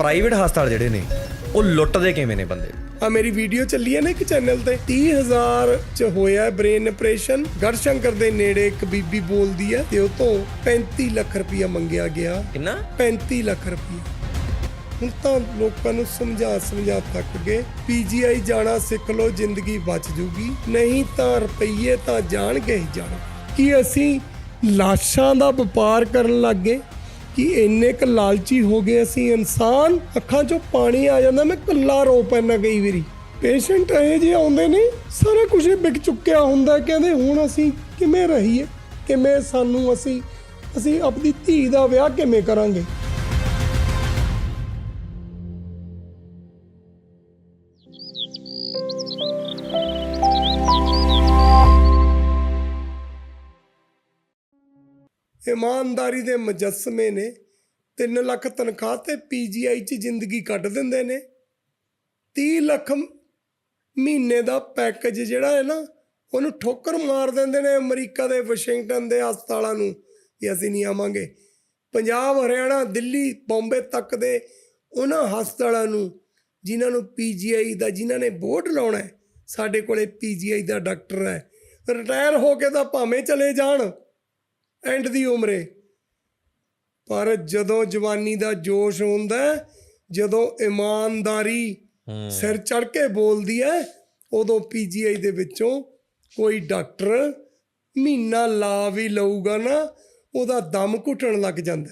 Private ਹਸਪਤਾਲ ਜਿਹੜੇ ਨੇ ਉਹ ਲੁੱਟਦੇ ਕਿਵੇਂ ਨੇ ਬੰਦੇ? ਆ ਮੇਰੀ ਵੀਡੀਓ ਚੱਲੀ ਹੈ ਨਾ ਇੱਕ ਚੈਨਲ ਤੇ। 30000 ਚ ਹੋਇਆ ਬ੍ਰੇਨ ਆਪਰੇਸ਼ਨ ਗੜਸ਼ੰਕਰ ਦੇ ਨੇੜੇ ਇੱਕ ਬੀਬੀ ਬੋਲਦੀ ਹੈ ਤੇ ਉਹ ਤੋਂ 35 ਲੱਖ ਰੁਪਇਆ ਮੰਗਿਆ ਗਿਆ। ਕਿੰਨਾ? 35 ਲੱਖ ਰੁਪਇਆ ਹੁਣ ਤਾਂ ਲੋਕਾਂ ਨੂੰ ਸਮਝਾ ਸਮਝਾ ਥੱਕ ਗਏ। ਪੀਜੀਆਈ ਜਾਣਾ ਸਿੱਖ ਲਓ ਜ਼ਿੰਦਗੀ ਬਚ ਜੂਗੀ। ਨਹੀਂ ਤਾਂ ਰੁਪਈਏ ਤਾਂ ਜਾਣਗੇ ਹੀ ਜਾਣ ਕੀ ਅਸੀਂ ਲਾਸ਼ਾਂ ਦਾ ਵਪਾਰ ਕਰਨ ਲੱਗੇ ਕਿ ਇੰਨੇ ਕ ਲਾਲਚੀ ਹੋ ਗਏ ਅਸੀਂ ਇਨਸਾਨ, ਅੱਖਾਂ 'ਚੋਂ ਪਾਣੀ ਆ ਜਾਂਦਾ, ਮੈਂ ਕੱਲਾ ਰੋ ਪੈਣਾ ਕਈ ਵਾਰੀ। ਪੇਸ਼ੈਂਟ ਇਹ ਜਿਹੇ ਆਉਂਦੇ ਨੇ, ਸਾਰਾ ਕੁਝ ਹੀ ਵਿਕ ਚੁੱਕਿਆ ਹੁੰਦਾ ਕਹਿੰਦੇ ਹੁਣ ਅਸੀਂ ਕਿਵੇਂ ਰਹੀਏ? ਕਿਵੇਂ ਸਾਨੂੰ ਅਸੀਂ ਅਸੀਂ ਆਪਣੀ ਧੀ ਦਾ ਵਿਆਹ ਕਿਵੇਂ ਕਰਾਂਗੇ? ਇਮਾਨਦਾਰੀ ਦੇ ਮੁਜੱਸਮੇ ਨੇ। 3 ਲੱਖ ਤਨਖਾਹ ਤੇ ਪੀਜੀਆਈ 'ਚ ਜ਼ਿੰਦਗੀ ਕੱਢ ਦਿੰਦੇ ਨੇ। 30 ਲੱਖ ਮਹੀਨੇ ਦਾ ਪੈਕੇਜ ਜਿਹੜਾ ਹੈ ਨਾ, ਉਹਨੂੰ ਠੋਕਰ ਮਾਰ ਦਿੰਦੇ ਨੇ ਅਮਰੀਕਾ ਦੇ, ਵਾਸ਼ਿੰਗਟਨ ਦੇ ਹਸਪਤਾਲਾਂ ਨੂੰ ਵੀ ਅਸੀਂ ਨਹੀਂ ਆਵਾਂਗੇ। ਪੰਜਾਬ, ਹਰਿਆਣਾ, ਦਿੱਲੀ, ਬੰਬੇ ਤੱਕ ਦੇ ਉਹਨਾਂ ਹਸਪਤਾਲਾਂ ਨੂੰ, ਜਿਨ੍ਹਾਂ ਨੂੰ ਪੀਜੀਆਈ ਦਾ, ਜਿਨ੍ਹਾਂ ਨੇ ਬੋਰਡ ਲਾਉਣਾ ਹੈ, ਸਾਡੇ ਕੋਲੇ ਪੀਜੀਆਈ ਦਾ ਡਾਕਟਰ ਹੈ। ਰਿਟਾਇਰ ਹੋ ਕੇ ਤਾਂ ਭਾਵੇਂ ਚਲੇ ਜਾਣ। ਐਂਡ ਦੀ ਉਮਰੇ। ਪਰ ਜਦੋਂ ਜਵਾਨੀ ਦਾ ਜੋਸ਼ ਹੁੰਦਾ ਜਦੋਂ ਇਮਾਨਦਾਰੀ ਸਿਰ ਚੜ ਕੇ ਬੋਲਦੀ ਹੈ ਉਦੋਂ ਪੀਜੀਆਈ ਦੇ ਵਿੱਚੋਂ ਕੋਈ ਡਾਕਟਰ ਮਹੀਨਾ ਲਾ ਵੀ ਲਊਗਾ ਨਾ ਉਹਦਾ ਦਮ ਘੁੱਟਣ ਲੱਗ ਜਾਂਦਾ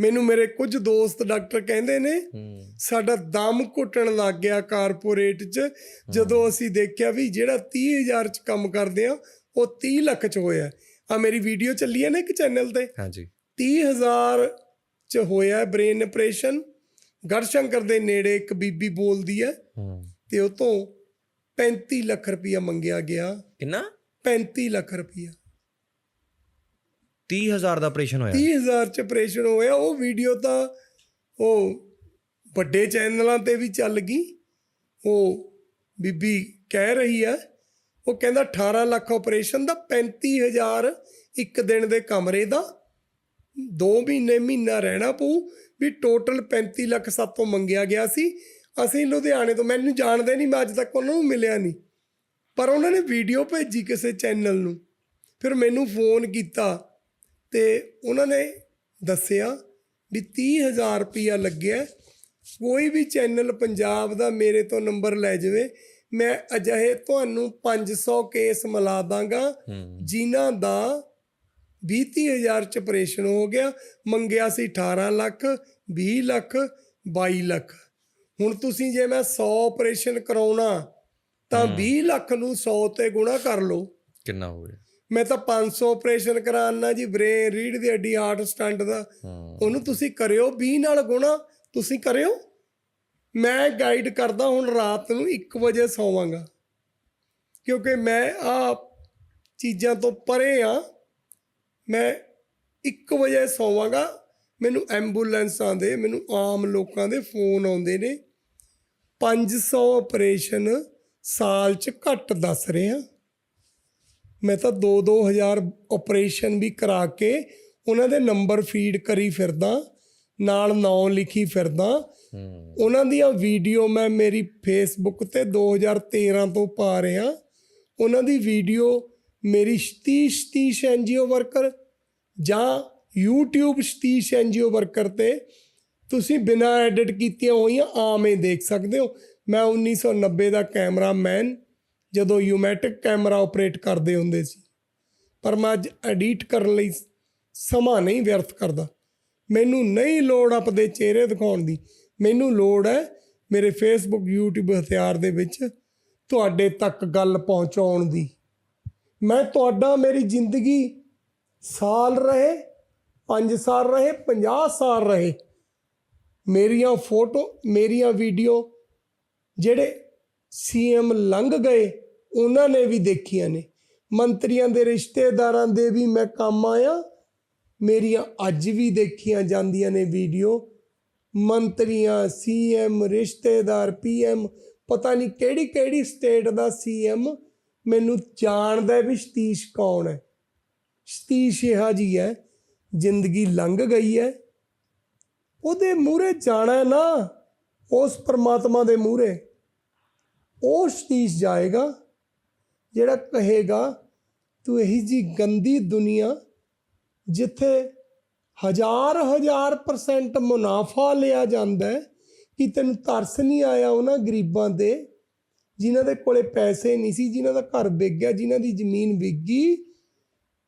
ਮੈਨੂੰ ਮੇਰੇ ਕੁਝ ਦੋਸਤ ਡਾਕਟਰ ਕਹਿੰਦੇ ਨੇ ਸਾਡਾ ਦਮ ਘੁੱਟਣ ਲੱਗ ਗਿਆ ਕਾਰਪੋਰੇਟ 'ਚ ਜਦੋਂ ਅਸੀਂ ਦੇਖਿਆ ਵੀ ਜਿਹੜਾ 30000 'ਚ ਕੰਮ ਕਰਦੇ ਆ ਉਹ 30 ਲੱਖ 'ਚ ਹੋਇਆ ਆ ਮੇਰੀ ਵੀਡੀਓ ਚੱਲੀ ਹੈ ਨਾ ਇੱਕ ਚੈਨਲ ਤੇ। ਹਾਂਜੀ। 30000 ਚ ਹੋਇਆ ਬ੍ਰੇਨ ਆਪਰੇਸ਼ਨ ਗੜਸ਼ੰਕਰ ਦੇ ਨੇੜੇ ਇੱਕ ਬੀਬੀ ਬੋਲਦੀ ਹੈ। ਤੇ ਉਹ ਤੋਂ 35 ਲੱਖ ਰੁਪਇਆ ਮੰਗਿਆ ਗਿਆ। ਕਿੰਨਾ? 35 ਲੱਖ ਰੁਪਇਆ। 30000 ਦਾ ਆਪਰੇਸ਼ਨ ਹੋਇਆ। 30000 ਚ ਆਪਰੇਸ਼ਨ ਹੋਇਆ। ਉਹ ਵੀਡੀਓ ਤਾਂ ਉਹ ਵੱਡੇ ਚੈਨਲਾਂ ਤੇ ਵੀ ਚੱਲ ਗਈ। ਉਹ ਬੀਬੀ ਕਹਿ ਰਹੀ ਹੈ ਉਹ ਕਹਿੰਦਾ 18 ਲੱਖ ਆਪਰੇਸ਼ਨ ਦਾ 35000 ਇੱਕ ਦਿਨ ਦੇ ਕਮਰੇ ਦਾ। 2 ਮਹੀਨੇ ਮਹੀਨਾ ਰਹਿਣਾ ਪਊ ਵੀ ਟੋਟਲ 35 ਲੱਖ ਸਾਤੋਂ ਮੰਗਿਆ ਗਿਆ ਸੀ। ਅਸੀਂ ਲੁਧਿਆਣੇ ਤੋਂ, ਮੈਨੂੰ ਜਾਣਦੇ ਨਹੀਂ, ਮੈਂ ਅੱਜ ਤੱਕ ਉਹਨਾਂ ਨੂੰ ਮਿਲਿਆ ਨਹੀਂ। ਪਰ ਉਹਨਾਂ ਨੇ ਵੀਡੀਓ ਭੇਜੀ ਕਿਸੇ ਚੈਨਲ ਨੂੰ। ਫਿਰ ਮੈਨੂੰ ਫੋਨ ਕੀਤਾ ਤੇ ਉਹਨਾਂ ਨੇ ਦੱਸਿਆ ਵੀ 30000 ਰੁਪਇਆ ਲੱਗਿਆ। ਕੋਈ ਵੀ ਚੈਨਲ ਪੰਜਾਬ ਦਾ ਮੇਰੇ ਤੋਂ ਨੰਬਰ ਲੈ ਜਾਵੇ। ਮੈਂ ਅਜਿਹੇ ਤੁਹਾਨੂੰ 500 ਕੇਸ ਮਿਲਾ ਦਾਂਗਾ ਜਿਨ੍ਹਾਂ ਦਾ 20 ਹਜ਼ਾਰ ਚ ਆਪਰੇਸ਼ਨ ਹੋ ਗਿਆ ਮੰਗਿਆ ਸੀ 18 ਲੱਖ 20 ਲੱਖ 22 ਲੱਖ। ਹੁਣ ਤੁਸੀਂ ਜੇ ਮੈਂ 100 ਆਪਰੇਸ਼ਨ ਕਰਾਉਣਾ ਤਾਂ 20 ਲੱਖ ਨੂੰ 100 ਤੇ ਗੁਣਾ ਕਰ ਲਓ। ਕਿੰਨਾ ਹੋ ਗਿਆ? ਮੈਂ ਤਾਂ 500 ਆਪਰੇਸ਼ਨ ਕਰਾਉਣਾ ਜੀ ਬ੍ਰੇਨ ਰੀੜ ਦੀ ਹੱਡੀ ਹਾਰਟ ਸਟੰਟ ਦਾ। ਉਹਨੂੰ ਤੁਸੀਂ ਕਰਿਓ 20 ਨਾਲ ਗੁਣਾ ਤੁਸੀਂ ਕਰਿਓ। ਮੈਂ ਗਾਈਡ ਕਰਦਾ ਹੁਣ ਰਾਤ ਨੂੰ 1 ਵਜੇ ਸੌਵਾਂਗਾ। ਕਿਉਂਕਿ ਮੈਂ ਆ ਚੀਜ਼ਾਂ ਤੋਂ ਪਰੇ ਆ। ਮੈਂ 1 ਵਜੇ ਸੌਵਾਂਗਾ। ਮੈਨੂੰ ਐਂਬੂਲੈਂਸਾਂ ਦੇ, ਮੈਨੂੰ ਆਮ ਲੋਕਾਂ ਦੇ ਫੋਨ ਆਉਂਦੇ ਨੇ। 500 ਆਪਰੇਸ਼ਨ ਸਾਲ ਚ ਘੱਟ ਦੱਸ ਰਹੇ ਆ। ਮੈਂ ਤਾਂ 2-2000 ਆਪਰੇਸ਼ਨ ਵੀ ਕਰਾ ਕੇ ਉਹਨਾਂ ਦੇ ਨੰਬਰ ਫੀਡ ਕਰੀ ਫਿਰਦਾ। ਨਾਲ ਨਾਂ ਲਿਖੀ ਫਿਰਦਾ। ਉਹਨਾਂ ਦੀਆਂ ਵੀਡੀਓ ਮੈਂ ਮੇਰੀ ਫੇਸਬੁੱਕ ਤੇ 2013 ਤੋਂ ਪਾ ਰਿਹਾ। ਉਹਨਾਂ ਦੀ ਵੀਡੀਓ ਮੇਰੀ ਸਤੀਸ਼ ਸਤੀਸ਼ ਐਨਜੀਓ ਵਰਕਰ ਜਾਂ YouTube ਸਤੀਸ਼ ਐਨਜੀਓ ਵਰਕਰ ਤੇ ਤੁਸੀਂ ਬਿਨਾਂ ਐਡਿਟ ਕੀਤੀਆਂ ਹੋਈਆਂ ਆਮ ਹੀ ਦੇਖ ਸਕਦੇ ਹੋ। ਮੈਂ 1990 ਦਾ ਕੈਮਰਾਮੈਨ ਜਦੋਂ ਯੂਮੈਟਿਕ ਕੈਮਰਾ ਆਪਰੇਟ ਕਰਦੇ ਹੁੰਦੇ ਸੀ। ਪਰ ਮੈਂ ਅੱਜ ਐਡਿਟ ਕਰਨ ਲਈ ਸਮਾਂ ਨਹੀਂ ਵਿਅਰਥ ਕਰਦਾ। ਮੈਨੂੰ ਨਹੀਂ ਲੋੜ ਆਪਦੇ ਚਿਹਰੇ ਦਿਖਾਉਣ ਦੀ। ਮੈਨੂੰ ਲੋੜ ਹੈ ਮੇਰੇ ਫੇਸਬੁੱਕ YouTube ਹਥਿਆਰ ਦੇ ਵਿੱਚ ਤੁਹਾਡੇ ਤੱਕ ਗੱਲ ਪਹੁੰਚਾਉਣ ਦੀ। ਮੈਂ ਤੁਹਾਡਾ, ਮੇਰੀ ਜ਼ਿੰਦਗੀ ਸਾਲ ਰਹੇ 5 ਸਾਲ ਰਹੇ 50 ਸਾਲ ਰਹੇ। ਮੇਰੀਆਂ ਫੋਟੋ, ਮੇਰੀਆਂ ਵੀਡੀਓ ਜਿਹੜੇ ਸੀਐਮ ਲੰਘ ਗਏ, ਉਹਨਾਂ ਨੇ ਵੀ ਦੇਖੀਆਂ ਨੇ। ਮੰਤਰੀਆਂ ਦੇ, ਰਿਸ਼ਤੇਦਾਰਾਂ ਦੇ ਵੀ ਮੈਂ ਕੰਮ ਆਇਆ। ਮੇਰੀਆਂ ਅੱਜ ਵੀ ਦੇਖੀਆਂ ਜਾਂਦੀਆਂ ਨੇ ਵੀਡੀਓ। ਮੰਤਰੀਆਂ ਸੀਐਮ ਰਿਸ਼ਤੇਦਾਰ ਪੀਐਮ ਪਤਾ ਨਹੀਂ ਕਿਹੜੀ ਕਿਹੜੀ ਸਟੇਟ ਦਾ ਸੀਐਮ ਮੈਨੂੰ ਜਾਣਦਾ ਵੀ ਸਤੀਸ਼ ਕੌਣ ਹੈ। ਸਤੀਸ਼ ਇਹ ਜੀ ਹੈ, ਜ਼ਿੰਦਗੀ ਲੰਘ ਗਈ ਹੈ। ਉਹਦੇ ਮੂਹਰੇ ਜਾਣਾ ਨਾ, ਉਸ ਪਰਮਾਤਮਾ ਦੇ ਮੂਹਰੇ, ਉਹ ਸਤੀਸ਼ ਜਾਏਗਾ, ਜਿਹੜਾ ਕਹੇਗਾ, ਤੂੰ ਇਹੀ ਜੀ ਗੰਦੀ ਦੁਨੀਆ ਜਿੱਥੇ ਹਜ਼ਾਰ ਹਜ਼ਾਰ ਪਰਸੈਂਟ ਮੁਨਾਫਾ ਲਿਆ ਜਾਂਦਾ ਹੈ ਕਿ ਤੈਨੂੰ ਤਰਸ ਨਹੀਂ ਆਇਆ ਉਹਨਾਂ ਗਰੀਬਾਂ ਦੇ ਜਿਨ੍ਹਾਂ ਦੇ ਕੋਲੇ ਪੈਸੇ ਨਹੀਂ ਸੀ, ਜਿਨ੍ਹਾਂ ਦਾ ਘਰ ਵਿਕ ਗਿਆ, ਜਿਨ੍ਹਾਂ ਦੀ ਜ਼ਮੀਨ ਵਿਕ ਗਈ,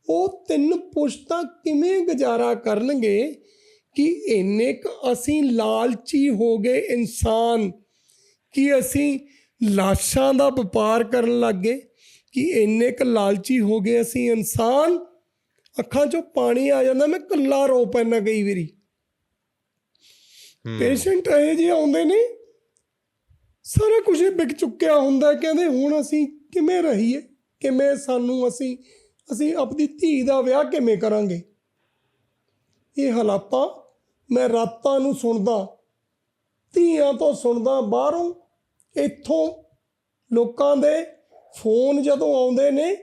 ਉਹ ਤਿੰਨ ਪੁਸ਼ਤਾਂ ਕਿਵੇਂ ਗੁਜ਼ਾਰਾ ਕਰਨਗੇ ਕਿ ਇੰਨੇ ਕੁ ਅਸੀਂ ਲਾਲਚੀ ਹੋ ਗਏ ਇਨਸਾਨ, ਕਿ ਅਸੀਂ ਲਾਸ਼ਾਂ ਦਾ ਵਪਾਰ ਕਰਨ ਲੱਗੇ ਕਿ ਇੰਨੇ ਕੁ ਲਾਲਚੀ ਹੋ ਗਏ ਅਸੀਂ ਇਨਸਾਨ ਅੱਖਾਂ 'ਚੋਂ ਪਾਣੀ ਆ ਜਾਂਦਾ ਮੈਂ ਕੱਲਾ ਰੋ ਪੈਣਾ ਕਈ ਵਾਰੀ ਪੇਸ਼ੈਂਟ ਇਹ ਜਿਹੇ ਆਉਂਦੇ ਨੇ ਸਾਰਾ ਕੁਝ ਵਿਕ ਚੁੱਕਿਆ ਹੁੰਦਾ। ਕਹਿੰਦੇ ਹੁਣ ਅਸੀਂ ਕਿਵੇਂ ਰਹੀਏ ਕਿਵੇਂ ਸਾਨੂੰ ਅਸੀਂ ਅਸੀਂ ਆਪਣੀ ਧੀ ਦਾ ਵਿਆਹ ਕਿਵੇਂ ਕਰਾਂਗੇ ਇਹ ਹਾਲਾਤਾਂ ਮੈਂ ਰਾਤਾਂ ਨੂੰ ਸੁਣਦਾ ਧੀਆਂ ਤੋਂ ਸੁਣਦਾ ਬਾਹਰੋਂ ਇੱਥੋਂ ਲੋਕਾਂ ਦੇ ਫੋਨ ਜਦੋਂ ਆਉਂਦੇ ਨੇ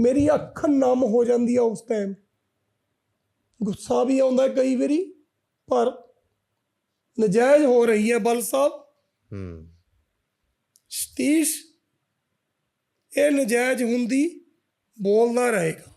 ਮੇਰੀ ਅੱਖ ਨਮ ਹੋ ਜਾਂਦੀ ਆ ਉਸ ਟਾਈਮ ਗੁੱਸਾ ਵੀ ਆਉਂਦਾ ਕਈ ਵਾਰੀ ਪਰ ਨਜਾਇਜ਼ ਹੋ ਰਹੀ ਹੈ ਬਲ ਸਾਹਿਬ। ਹੂੰ। ਸਤੀਸ਼ ਇਹ ਨਜਾਇਜ਼ ਹੁੰਦੀ ਬੋਲਦਾ ਰਹੇਗਾ।